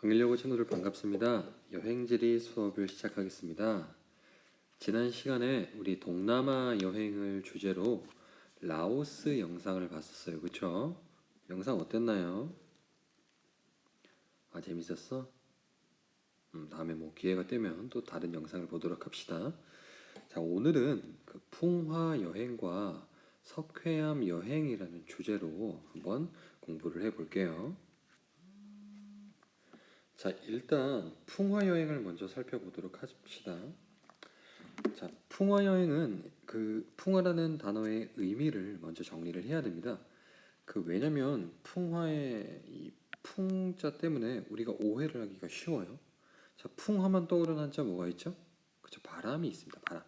강일여고 친구들 반갑습니다. 여행지리 수업을 시작하겠습니다. 지난 시간에 우리 동남아 여행을 주제로 라오스 영상을 봤었어요. 그쵸? 영상 어땠나요? 아, 재밌었어? 음, 다음에 뭐 기회가 되면 또 다른 영상을 보도록 합시다. 자, 오늘은 그 풍화 여행과 석회암 여행이라는 주제로 한번 공부를 해볼게요. 자, 일단 풍화 여행을 먼저 살펴보도록 합시다. 자, 풍화 여행은 그 풍화라는 단어의 의미를 먼저 정리를 해야 됩니다. 그 왜냐면 풍화의 이 풍자 때문에 우리가 오해를 하기가 쉬워요. 자, 풍하면 떠오르는 한자 뭐가 있죠? 그죠? 바람이 있습니다. 바람.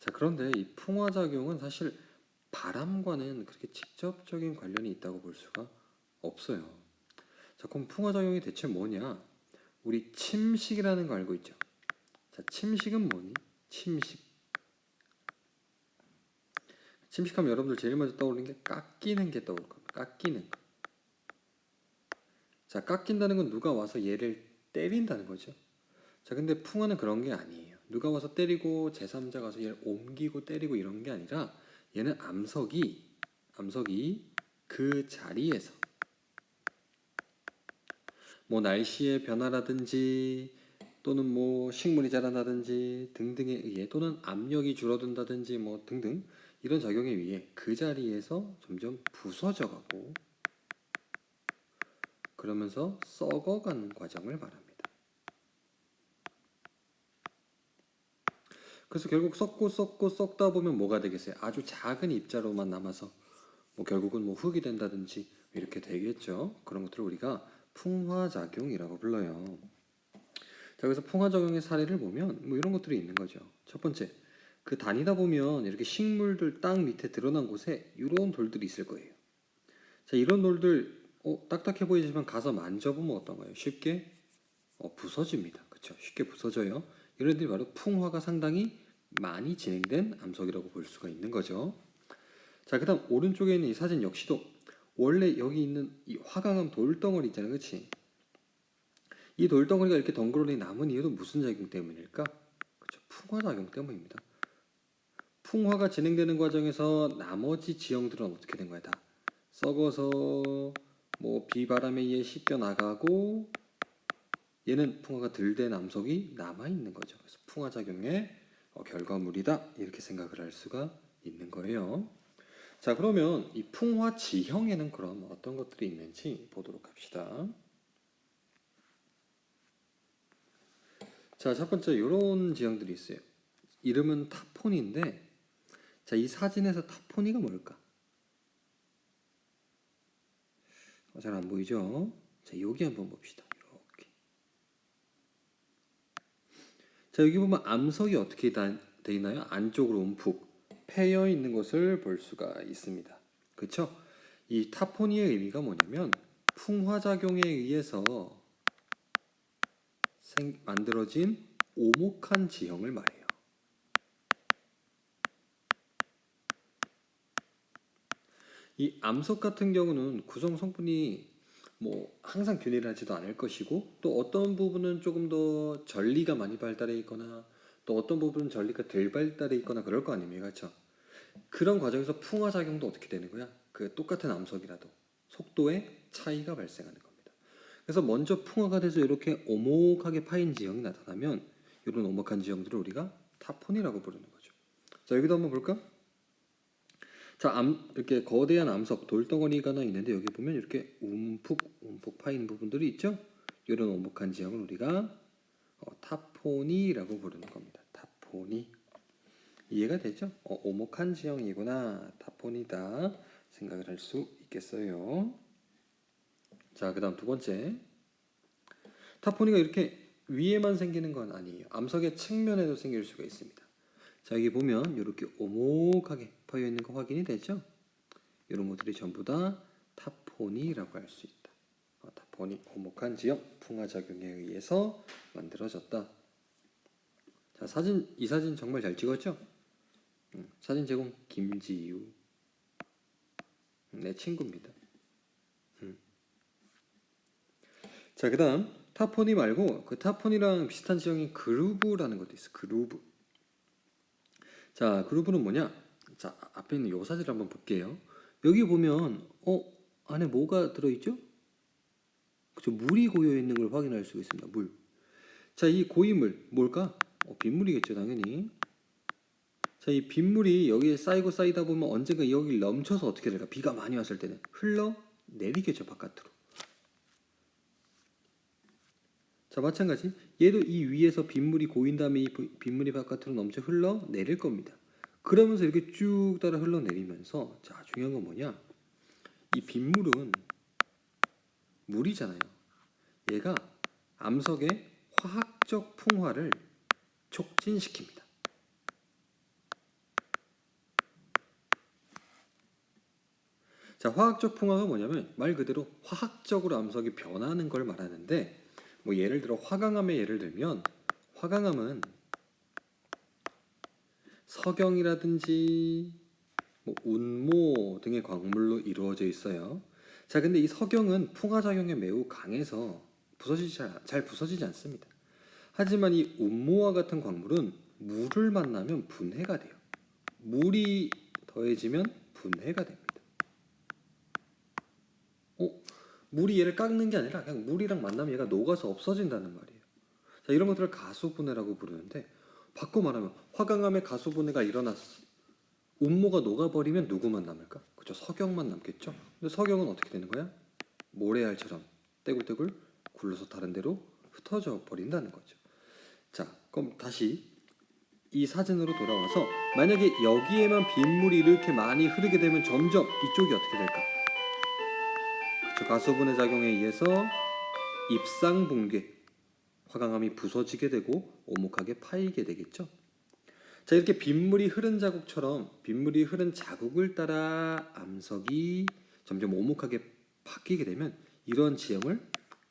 자, 그런데 이 풍화 작용은 사실 바람과는 그렇게 직접적인 관련이 있다고 볼 수가 없어요. 자, 그럼 풍화 작용이 대체 뭐냐? 우리 침식이라는 거 알고 있죠? 자, 침식은 뭐니? 침식. 침식하면 여러분들 제일 먼저 떠오르는 게 깎이는 게 떠오를 겁니다. 깎이는 거. 자, 깎인다는 건 누가 와서 얘를 때린다는 거죠. 자, 근데 풍화는 그런 게 아니에요. 누가 와서 때리고 제3자가 와서 얘를 옮기고 때리고 이런 게 아니라 얘는 암석이 암석이 그 자리에서 뭐 날씨의 변화라든지 또는 뭐 식물이 자란다든지 등등에 의해 또는 압력이 줄어든다든지 뭐 등등 이런 작용에 의해 그 자리에서 점점 부서져 가고 그러면서 썩어가는 과정을 말합니다. 그래서 결국 썩고 썩고 썩다 보면 뭐가 되겠어요? 아주 작은 입자로만 남아서 뭐 결국은 뭐 흙이 된다든지 이렇게 되겠죠. 그런 것들을 우리가 풍화작용이라고 불러요. 자, 그래서 풍화작용의 사례를 보면 뭐 이런 것들이 있는 거죠. 첫 번째, 그 다니다 보면 이렇게 식물들 땅 밑에 드러난 곳에 이런 돌들이 있을 거예요. 자, 이런 돌들 어, 딱딱해 보이지만 가서 만져보면 어떤가요? 쉽게 어, 부서집니다. 그렇죠? 쉽게 부서져요. 이런 애들이 바로 풍화가 상당히 많이 진행된 암석이라고 볼 수가 있는 거죠. 자, 그 다음 오른쪽에 있는 이 사진 역시도 원래 여기 있는 이 화강암 돌덩어리 있잖아요, 그렇지? 이 돌덩어리가 이렇게 덩그러니 남은 이유도 무슨 작용 때문일까? 그렇죠, 풍화 작용 때문입니다. 풍화가 진행되는 과정에서 나머지 지형들은 어떻게 된 거야? 다 썩어서 뭐 비바람에 의해 씻겨 나가고 얘는 풍화가 덜된 암석이 남아 있는 거죠. 그래서 풍화 작용의 어, 결과물이다 이렇게 생각을 할 수가 있는 거예요. 자 그러면 이 풍화 지형에는 그럼 어떤 것들이 있는지 보도록 합시다. 자 첫 번째 이런 지형들이 있어요. 이름은 타폰인데 자 이 사진에서 타폰이가 뭘까? 어, 잘안 보이죠? 자 여기 한번 봅시다. 이렇게. 자 여기 보면 암석이 어떻게 다, 돼 있나요? 안쪽으로 움푹 패여 있는 것을 볼 수가 있습니다. 그렇죠? 이 타포니의 의미가 뭐냐면 풍화 작용에 의해서 생, 만들어진 오목한 지형을 말해요. 이 암석 같은 경우는 구성 성분이 뭐 항상 균일하지도 않을 것이고 또 어떤 부분은 조금 더 전리가 많이 발달해 있거나 또 어떤 부분은 전리가 덜 발달해 있거나 그럴 거 아닙니까? 그렇죠? 그런 과정에서 풍화 작용도 어떻게 되는 거야? 그 똑같은 암석이라도 속도의 차이가 발생하는 겁니다. 그래서 먼저 풍화가 돼서 이렇게 오목하게 파인 지형이 나타나면 이런 오목한 지형들을 우리가 타폰이라고 부르는 거죠. 자 여기도 한번 볼까? 자, 암, 이렇게 거대한 암석 돌덩어리가 하나 있는데 여기 보면 이렇게 움푹 움푹 파인 부분들이 있죠. 이런 오목한 지형을 우리가 어, 타포니라고 부르는 겁니다. 타포니 이해가 되죠? 어, 오목한 지형이구나 타포니다 생각을 할 수 있겠어요. 자, 그 다음 두 번째 타포니가 이렇게 위에만 생기는 건 아니에요. 암석의 측면에도 생길 수가 있습니다. 자 여기 보면 이렇게 오목하게 파여 있는 거 확인이 되죠? 이런 것들이 전부 다 타포니라고 할 수 있다. 어, 타포니 오목한 지역 풍화 작용에 의해서 만들어졌다. 자 사진 이 사진 정말 잘 찍었죠? 음, 사진 제공 김지유 내 친구입니다. 음. 자, 그다음 타포니 말고 그 타포니랑 비슷한 지형인 그루브라는 것도 있어. 그루브. 자, 그루브는 뭐냐? 자, 앞에 있는 요 사진을 한번 볼게요. 여기 보면 어 안에 뭐가 들어있죠? 그죠? 물이 고여 있는 걸 확인할 수가 있습니다. 물. 자, 이 고이물 뭘까? 어, 빗물이겠죠, 당연히. 자, 이 빗물이 여기에 쌓이고 쌓이다 보면 언젠가 여기 넘쳐서 어떻게 될까? 비가 많이 왔을 때는 흘러 내리겠죠, 바깥으로. 자, 마찬가지. 얘도 이 위에서 빗물이 고인 다음에 이 비- 빗물이 바깥으로 넘쳐 흘러 내릴 겁니다. 그러면서 이렇게 쭉 따라 흘러 내리면서 자, 중요한 건 뭐냐? 이 빗물은 물이잖아요. 얘가 암석의 화학적 풍화를 촉진시킵니다. 자, 화학적 풍화가 뭐냐면 말 그대로 화학적으로 암석이 변하는 걸 말하는데 뭐 예를 들어 화강암의 예를 들면 화강암은 석영이라든지 뭐 운모 등의 광물로 이루어져 있어요. 자, 근데 이 석영은 풍화 작용에 매우 강해서 부서지지 잘, 잘 부서지지 않습니다. 하지만 이 운모와 같은 광물은 물을 만나면 분해가 돼요. 물이 더해지면 분해가 됩니다. 어, 물이 얘를 깎는 게 아니라 그냥 물이랑 만나면 얘가 녹아서 없어진다는 말이에요. 자, 이런 것들을 가수분해라고 부르는데 바꿔 말하면 화강암의 가수분해가 일어났어. 운모가 녹아버리면 누구만 남을까? 그죠? 석영만 남겠죠. 근데 석영은 어떻게 되는 거야? 모래알처럼 떼굴떼굴 굴러서 다른 데로 흩어져 버린다는 거죠. 자, 그럼 다시 이 사진으로 돌아와서 만약에 여기에만 빗물이 이렇게 많이 흐르게 되면 점점 이쪽이 어떻게 될까? 그렇죠. 가수분해 작용에 의해서 입상 붕괴, 화강암이 부서지게 되고 오목하게 파이게 되겠죠. 자 이렇게 빗물이 흐른 자국처럼 빗물이 흐른 자국을 따라 암석이 점점 오목하게 바뀌게 되면 이런 지형을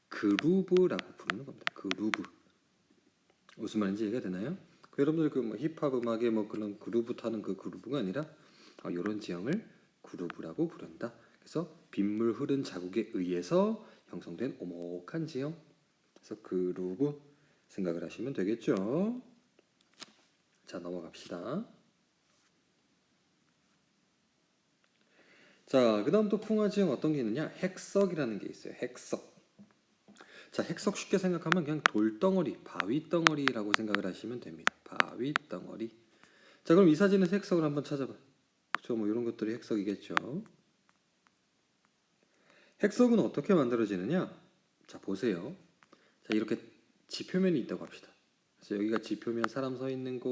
그루브라고 부르는 겁니다. 그루브 무슨 말인지 이해가 되나요? 그 여러분들 그 뭐 힙합 음악에 뭐 그런 그루브 타는 그 그루브가 아니라 어, 이런 지형을 그루브라고 부른다. 그래서 빗물 흐른 자국에 의해서 형성된 오목한 지형. 그래서 그루브 생각을 하시면 되겠죠. 자 넘어갑시다. 자 그 다음 또 풍화 지형 어떤 게 있느냐? 핵석이라는 게 있어요. 핵석. 자 핵석 쉽게 생각하면 그냥 돌덩어리, 바위 덩어리라고 생각을 하시면 됩니다. 바위 덩어리. 자 그럼 이 사진에서 핵석을 한번 찾아봐. 그렇죠? 뭐 이런 것들이 핵석이겠죠. 핵석은 어떻게 만들어지느냐? 자 보세요. 자 이렇게 지표면이 있다고 합시다. 그래서 여기가 지표면 사람 서 있는 곳,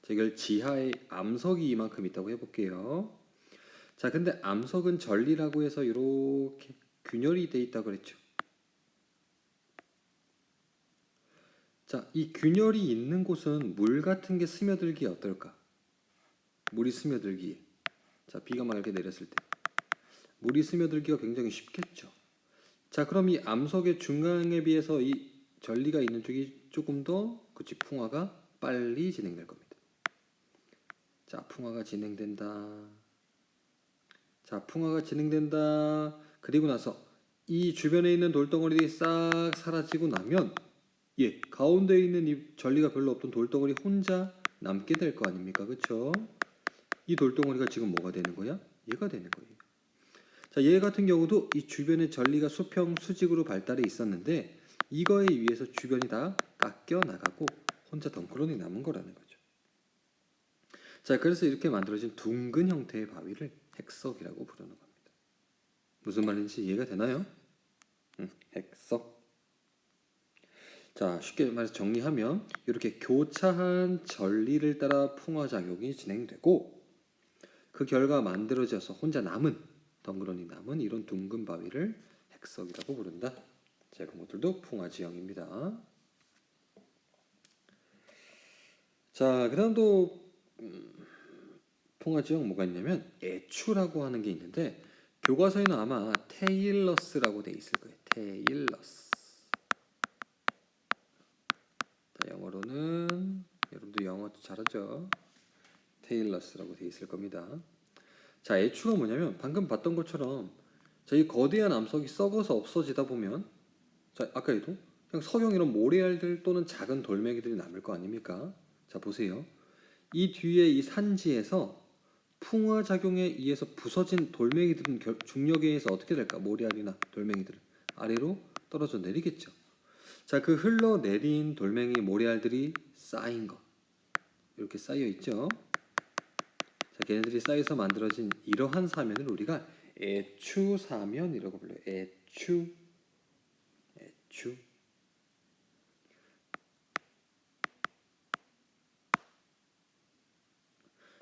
자 이걸 지하에 암석이 이만큼 있다고 해볼게요. 자 근데 암석은 전리라고 해서 이렇게 균열이 돼 있다고 그랬죠. 자, 이 균열이 있는 곳은 물 같은 게 스며들기 어떨까? 물이 스며들기. 자, 비가 막 이렇게 내렸을 때. 물이 스며들기가 굉장히 쉽겠죠. 자, 그럼 이 암석의 중앙에 비해서 이 전리가 있는 쪽이 조금 더 그치 풍화가 빨리 진행될 겁니다. 자, 풍화가 진행된다. 자, 풍화가 진행된다. 그리고 나서 이 주변에 있는 돌덩어리들이 싹 사라지고 나면 예, 가운데 있는 이 전리가 별로 없던 돌덩어리 혼자 남게 될 거 아닙니까? 그렇죠? 이 돌덩어리가 지금 뭐가 되는 거야? 얘가 되는 거예요. 자, 얘 같은 경우도 이 주변에 전리가 수평 수직으로 발달해 있었는데 이거에 의해서 주변이 다 깎여 나가고 혼자 덩그러니 남은 거라는 거죠. 자, 그래서 이렇게 만들어진 둥근 형태의 바위를 핵석이라고 부르는 겁니다. 무슨 말인지 이해가 되나요? 응, 핵석. 자, 쉽게 말해서 정리하면 이렇게 교차한 전리를 따라 풍화 작용이 진행되고 그 결과 만들어져서 혼자 남은 덩그러니 남은 이런 둥근 바위를 핵석이라고 부른다. 자, 그런 것들도 풍화 지형입니다. 자, 그다음 또 음, 풍화 지형 뭐가 있냐면 애추라고 하는 게 있는데 교과서에는 아마 테일러스라고 돼 있을 거예요. 테일러스. 자, 영어로는 여러분도 영어 잘하죠? 테일러스라고 돼 있을 겁니다. 자, 애추가 뭐냐면 방금 봤던 것처럼 저희 거대한 암석이 썩어서 없어지다 보면 자, 아까에도 그냥 석영 이런 모래알들 또는 작은 돌멩이들이 남을 거 아닙니까? 자, 보세요. 이 뒤에 이 산지에서 풍화 작용에 의해서 부서진 돌멩이들은 결- 중력에 의해서 어떻게 될까? 모래알이나 돌멩이들 아래로 떨어져 내리겠죠. 자, 그 흘러 내린 돌멩이 모래알들이 쌓인 거 이렇게 쌓여 있죠. 자, 걔네들이 쌓여서 만들어진 이러한 사면을 우리가 애추 사면이라고 불러요. 애추, 애추.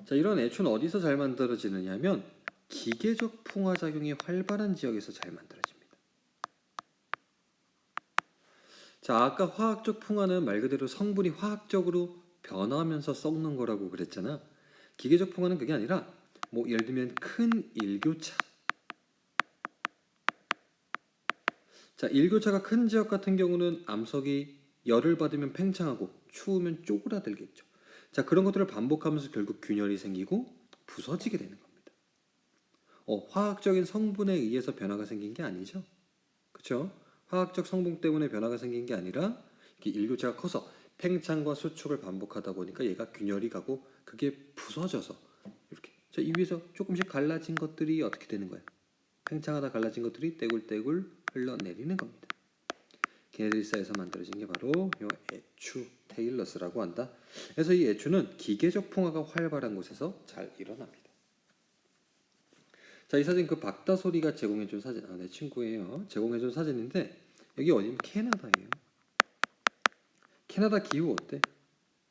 자, 이런 애초는 어디서 잘 만들어지느냐면 기계적 풍화 작용이 활발한 지역에서 잘 만들어집니다. 자, 아까 화학적 풍화는 말 그대로 성분이 화학적으로 변화하면서 썩는 거라고 그랬잖아. 기계적 풍화는 그게 아니라 뭐 예를 들면 큰 일교차. 자, 일교차가 큰 지역 같은 경우는 암석이 열을 받으면 팽창하고 추우면 쪼그라들겠죠. 자, 그런 것들을 반복하면서 결국 균열이 생기고 부서지게 되는 겁니다. 어, 화학적인 성분에 의해서 변화가 생긴 게 아니죠. 그렇죠? 화학적 성분 때문에 변화가 생긴 게 아니라 이게 일교차가 커서 팽창과 수축을 반복하다 보니까 얘가 균열이 가고 그게 부서져서 이렇게 자, 이 위에서 조금씩 갈라진 것들이 어떻게 되는 거예요? 팽창하다 갈라진 것들이 떼굴떼굴 흘러내리는 겁니다. 걔네들이 쌓여서 만들어진 게 바로 요 애추 테일러스라고 한다. 그래서 이 애추는 기계적 풍화가 활발한 곳에서 잘 일어납니다. 자, 이 사진 그 박다 소리가 제공해준 사진, 아, 내 친구예요. 제공해준 사진인데 여기 어디면 캐나다예요. 캐나다 기후 어때?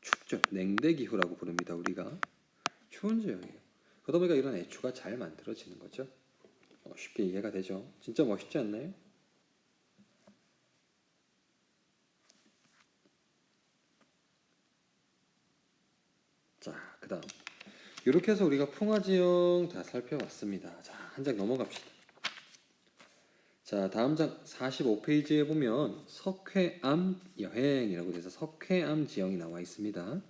춥죠. 냉대 기후라고 부릅니다. 우리가 추운 지역이에요. 그러다 보니까 이런 애추가 잘 만들어지는 거죠. 어, 쉽게 이해가 되죠. 진짜 멋있지 않나요? 자, 그다음 이렇게 해서 우리가 풍화지형 다 살펴봤습니다. 자, 한 장 넘어갑시다. 자, 다음 장 45페이지에 보면 석회암 여행이라고 돼서 석회암 지형이 나와 있습니다.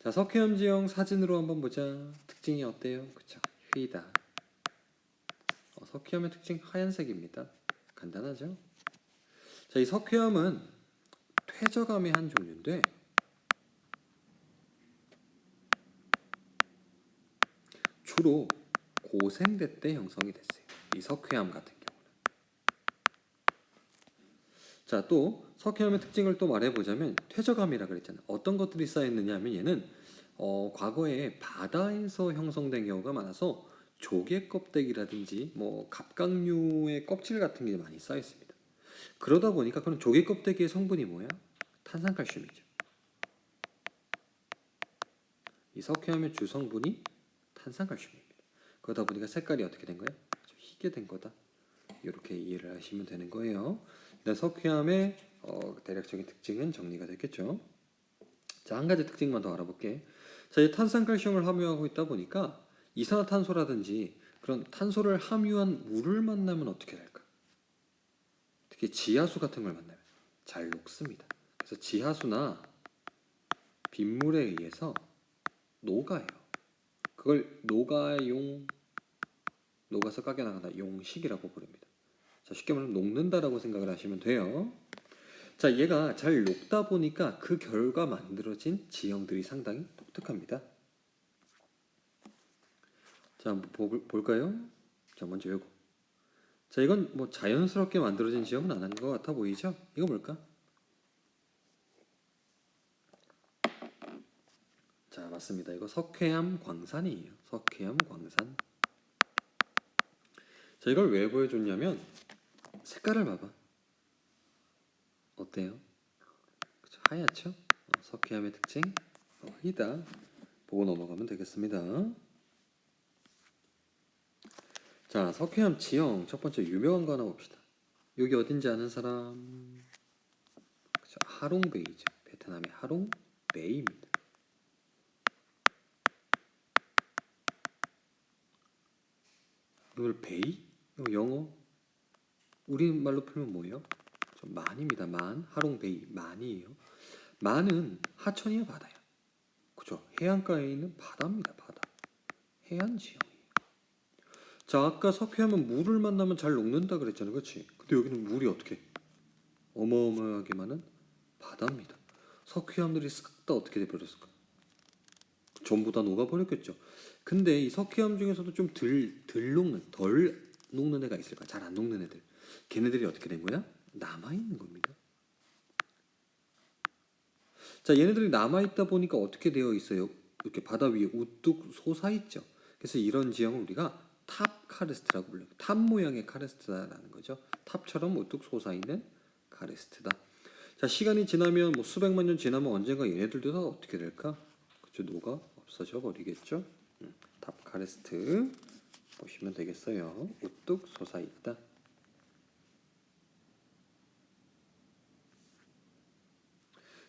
자, 석회암 지형 사진으로 한번 보자. 특징이 어때요? 그쵸? 휘다. 어, 석회암의 특징 하얀색입니다. 간단하죠? 자, 이 석회암은 퇴적암의 한 종류인데 주로 고생대 때 형성이 됐어요. 이 석회암 같은 경우는. 자, 또 석회암의 특징을 또 말해보자면 퇴적암이라 그랬잖아요. 어떤 것들이 쌓였느냐 하면 얘는 어, 과거에 바다에서 형성된 경우가 많아서 조개 껍데기라든지 뭐 갑각류의 껍질 같은 게 많이 쌓여 있습니다. 그러다 보니까 그런 조개 껍데기의 성분이 뭐야? 탄산칼슘이죠. 이 석회암의 주 성분이 탄산칼슘입니다. 그러다 보니까 색깔이 어떻게 된 거예요? 좀 희게 된 거다. 이렇게 이해를 하시면 되는 거예요. 일단 석회암의 어, 대략적인 특징은 정리가 됐겠죠. 자, 한 가지 특징만 더 알아볼게. 자, 이 탄산칼슘을 함유하고 있다 보니까 이산화탄소라든지 그런 탄소를 함유한 물을 만나면 어떻게 될까? 특히 지하수 같은 걸 만나면 잘 녹습니다. 그래서 지하수나 빗물에 의해서 녹아요. 그걸 녹아용 녹아서 까게 나간다 용식이라고 부릅니다. 자 쉽게 말하면 녹는다라고 생각을 하시면 돼요. 자 얘가 잘 녹다 보니까 그 결과 만들어진 지형들이 상당히 독특합니다. 자 보- 볼까요? 자 먼저 요거. 자 이건 뭐 자연스럽게 만들어진 지형은 안 한 것 같아 보이죠? 이거 뭘까? 자 맞습니다. 이거 석회암 광산이에요. 석회암 광산. 자 이걸 왜 보여줬냐면 색깔을 봐봐. 어때요? 그쵸, 하얗죠? 어, 석회암의 특징 어, 희다. 보고 넘어가면 되겠습니다. 자 석회암 지형 첫 번째 유명한 거 하나 봅시다. 여기 어딘지 아는 사람? 그쵸, 하롱베이죠. 베트남의 하롱베이입니다. 이걸 베이? 영어? 우리말로 풀면 뭐예요? 저 만입니다. 만. 하롱베이. 만이에요. 만은 하천이야 바다야. 그죠? 해안가에 있는 바다입니다. 바다. 해안 지형이에요. 자, 아까 석회하면 물을 만나면 잘 녹는다 그랬잖아요. 그렇지? 근데 여기는 물이 어떻게? 어마어마하게 많은 바다입니다. 석회암들이 싹 다 어떻게 돼버렸을까? 전부 다 녹아버렸겠죠. 근데 이 석회암 중에서도 좀 덜 덜 녹는 덜 녹는 애가 있을까? 잘 안 녹는 애들. 걔네들이 어떻게 된 거야? 남아 있는 겁니다. 자, 얘네들이 남아 있다 보니까 어떻게 되어 있어요? 이렇게 바다 위에 우뚝 솟아 있죠. 그래서 이런 지형을 우리가 탑 카르스트라고 불러요. 탑 모양의 카르스트다라는 거죠. 탑처럼 우뚝 솟아 있는 카르스트다. 자, 시간이 지나면 뭐 수백만 년 지나면 언젠가 얘네들도 다 어떻게 될까? 그죠, 녹아 없어져 버리겠죠. 음, 탑 카르스트 보시면 되겠어요. 우뚝 솟아 있다.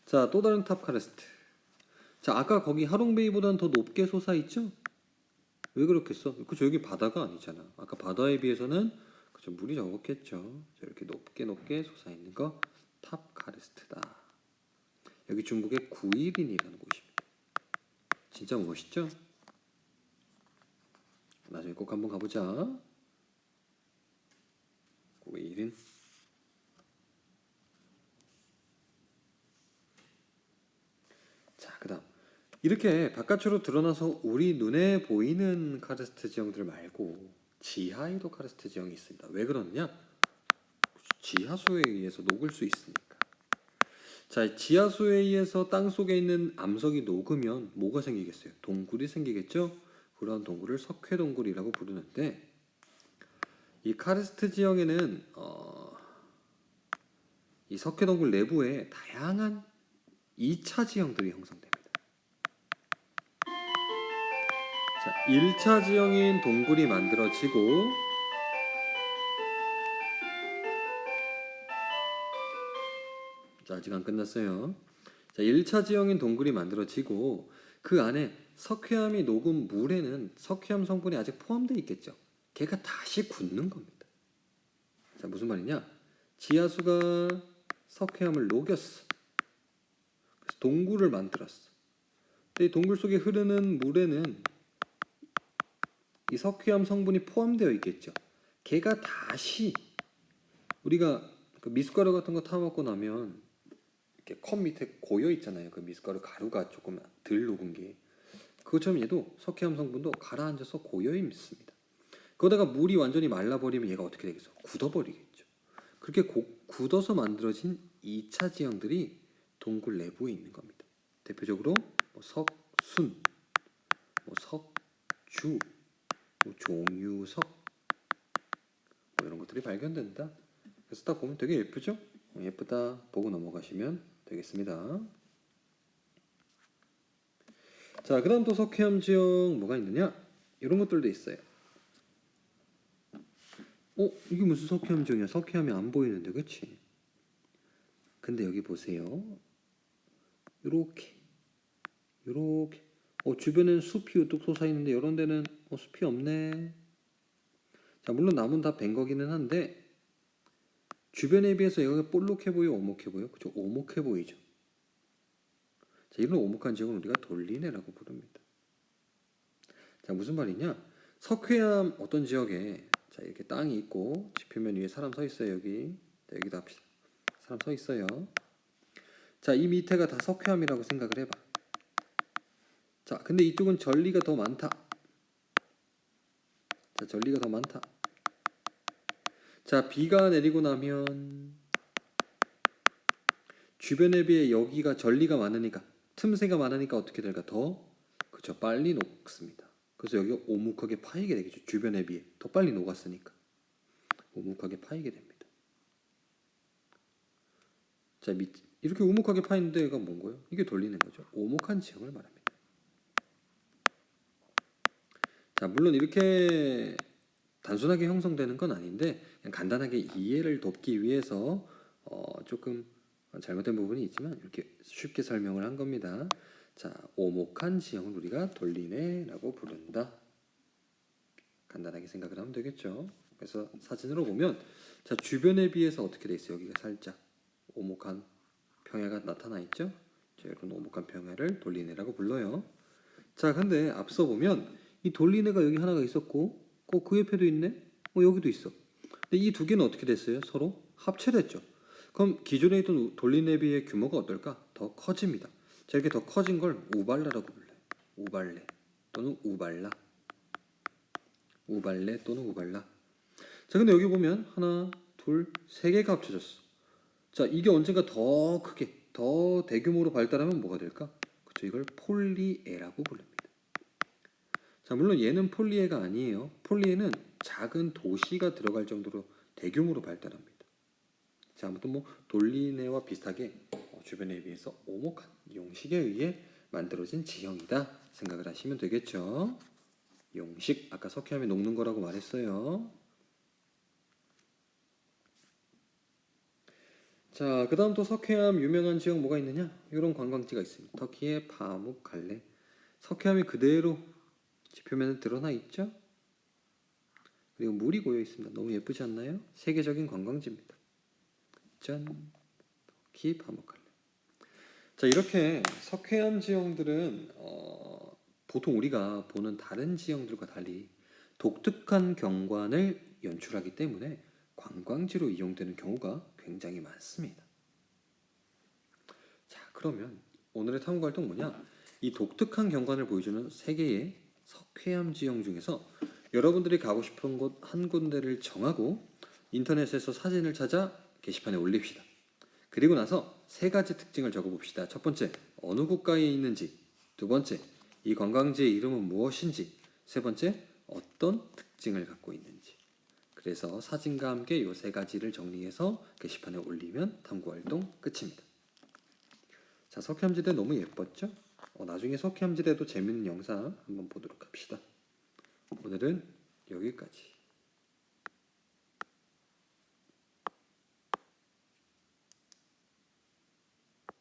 자, 또 다른 탑 카르스트. 자, 아까 거기 하롱베이보다는 더 높게 솟아 있죠? 왜 그렇겠어? 그죠 여기 바다가 아니잖아. 아까 바다에 비해서는 그죠 물이 적었겠죠. 자, 이렇게 높게 높게 솟아 있는 거 탑 카르스트다. 여기 중국의 구이린이라는 곳입니다. 진짜 멋있죠? 나중에 꼭 한번 가보자. 구이린. 자, 그다음 이렇게 바깥으로 드러나서 우리 눈에 보이는 카르스트 지형들 말고 지하에도 카르스트 지형이 있습니다. 왜 그러느냐? 지하수에 의해서 녹을 수 있으니까. 자, 지하수에 의해서 땅 속에 있는 암석이 녹으면 뭐가 생기겠어요? 동굴이 생기겠죠? 그런 동굴을 석회동굴이라고 부르는데 이 카르스트 지형에는 어, 이 석회동굴 내부에 다양한 2차 지형들이 형성됩니다. 1차 지형인 동굴이 만들어지고 자, 아직 안 끝났어요. 자, 1차 지형인 동굴이 만들어지고 그 안에 석회암이 녹은 물에는 석회암 성분이 아직 포함되어 있겠죠. 걔가 다시 굳는 겁니다. 자, 무슨 말이냐? 지하수가 석회암을 녹였어. 그래서 동굴을 만들었어. 이 동굴 속에 흐르는 물에는 이 석회암 성분이 포함되어 있겠죠. 걔가 다시 우리가 그 미숫가루 같은 거 타먹고 나면 이렇게 컵 밑에 고여 있잖아요. 그 미숫가루 가루가 조금 덜 녹은 게 그것처럼 얘도 석회암 성분도 가라앉아서 고여 있습니다. 거기다가 물이 완전히 말라버리면 얘가 어떻게 되겠어? 굳어버리겠죠. 그렇게 고- 굳어서 만들어진 2차 지형들이 동굴 내부에 있는 겁니다. 대표적으로 뭐 석순, 뭐 석주, 뭐 종유석 뭐 이런 것들이 발견된다. 그래서 딱 보면 되게 예쁘죠? 어, 예쁘다 보고 넘어가시면 되겠습니다. 자, 그 다음 또 석회암 지형 뭐가 있느냐? 이런 것들도 있어요. 어, 이게 무슨 석회암 지형이야? 석회암이 안 보이는데, 그렇지? 근데 여기 보세요. 요렇게, 요렇게. 어, 주변엔 숲이 우뚝 솟아 있는데 이런 데는 어, 숲이 없네. 자, 물론 나무는 다 벤 거기는 한데 주변에 비해서 여기가 볼록해 보여, 오목해 보여? 그죠? 오목해 보이죠. 자, 이런 오목한 지역은 우리가 돌리네라고 부릅니다. 자, 무슨 말이냐? 석회암 어떤 지역에 자, 이렇게 땅이 있고 지표면 위에 사람 서 있어요, 여기. 자, 여기다 합시다. 사람 서 있어요. 자, 이 밑에가 다 석회암이라고 생각을 해봐. 자, 근데 이쪽은 전리가 더 많다. 자, 전리가 더 많다. 자, 비가 내리고 나면 주변에 비해 여기가 전리가 많으니까 틈새가 많으니까 어떻게 될까? 더 그죠 빨리 녹습니다. 그래서 여기가 오목하게 파이게 되겠죠. 주변에 비해 더 빨리 녹았으니까 오목하게 파이게 됩니다. 자, 밑 이렇게 오목하게 파이는 데가 뭔 거예요? 이게 돌리는 거죠. 오목한 지형을 말합니다. 자, 물론 이렇게 단순하게 형성되는 건 아닌데 그냥 간단하게 이해를 돕기 위해서 어, 조금 잘못된 부분이 있지만 이렇게 쉽게 설명을 한 겁니다. 자, 오목한 지형을 우리가 돌리네라고 부른다. 간단하게 생각을 하면 되겠죠. 그래서 사진으로 보면 자 주변에 비해서 어떻게 돼 있어요? 여기가 살짝 오목한 평야가 나타나 있죠. 자, 이런 오목한 평야를 돌리네라고 불러요. 자, 근데 앞서 보면 이 돌리네가 여기 하나가 있었고, 어, 그 옆에도 있네. 어, 여기도 있어. 근데 이 두 개는 어떻게 됐어요? 서로 합체됐죠. 그럼 기존에 있던 돌림에 비해 규모가 어떨까? 더 커집니다. 자, 이렇게 더 커진 걸 우발라라고 불러요. 우발레 또는 우발라. 우발레 또는 우발라. 자, 근데 여기 보면 하나, 둘, 세 개가 합쳐졌어. 자, 이게 언젠가 더 크게, 더 대규모로 발달하면 뭐가 될까? 그렇죠. 이걸 폴리에라고 부릅니다. 자, 물론 얘는 폴리에가 아니에요. 폴리에는 작은 도시가 들어갈 정도로 대규모로 발달합니다. 자, 아무튼 뭐 돌리네와 비슷하게 어, 주변에 비해서 오목한 용식에 의해 만들어진 지형이다 생각을 하시면 되겠죠. 용식 아까 석회암이 녹는 거라고 말했어요. 자, 그다음 또 석회암 유명한 지역 뭐가 있느냐? 이런 관광지가 있습니다. 터키의 파묵칼레. 석회암이 그대로 지표면에 드러나 있죠? 그리고 물이 고여 있습니다. 너무 예쁘지 않나요? 세계적인 관광지입니다. 짠. 터키 파묵칼레. 자, 이렇게 석회암 지형들은 어, 보통 우리가 보는 다른 지형들과 달리 독특한 경관을 연출하기 때문에 관광지로 이용되는 경우가 굉장히 많습니다. 자, 그러면 오늘의 탐구 활동 뭐냐? 이 독특한 경관을 보여주는 세 개의 석회암 지형 중에서 여러분들이 가고 싶은 곳 한 군데를 정하고 인터넷에서 사진을 찾아 게시판에 올립시다. 그리고 나서 세 가지 특징을 적어봅시다. 첫 번째, 어느 국가에 있는지. 두 번째, 이 관광지의 이름은 무엇인지. 세 번째, 어떤 특징을 갖고 있는지. 그래서 사진과 함께 이 세 가지를 정리해서 게시판에 올리면 탐구 활동 끝입니다. 자, 석회암지대 너무 예뻤죠? 어, 나중에 석회암지대도 재밌는 영상 한번 보도록 합시다. 오늘은 여기까지.